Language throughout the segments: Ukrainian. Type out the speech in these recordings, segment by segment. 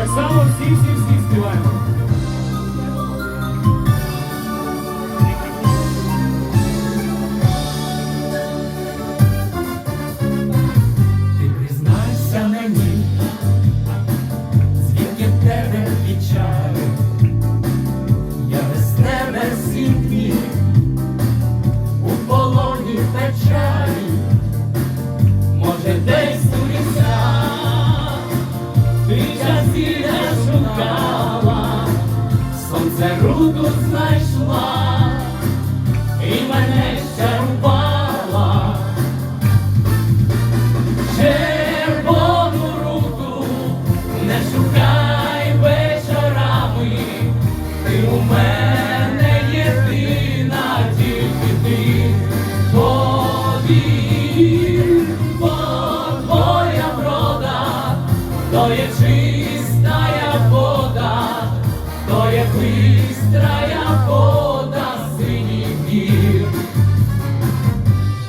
Так само всі-всі-всі співаємо. Ти признайся мені, руку знайшла і мене бистрая вода синіх гір.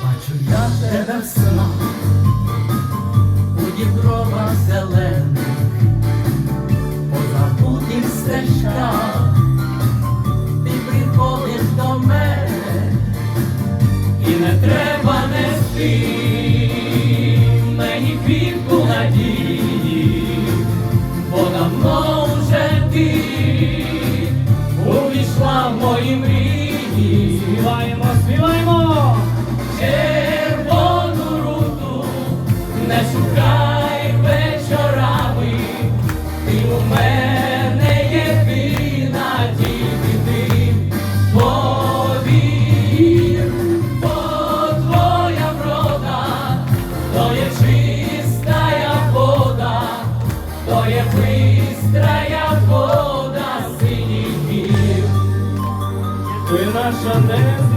Бачу я тебе в снах у дібровах зелених, по забутих стежках, ти приходиш до мене, і не треба нести мені квітку надії, бо давно вже ти увійшла в мої мрії. Співаємо, співаємо! Ти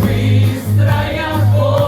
Быстрая боль.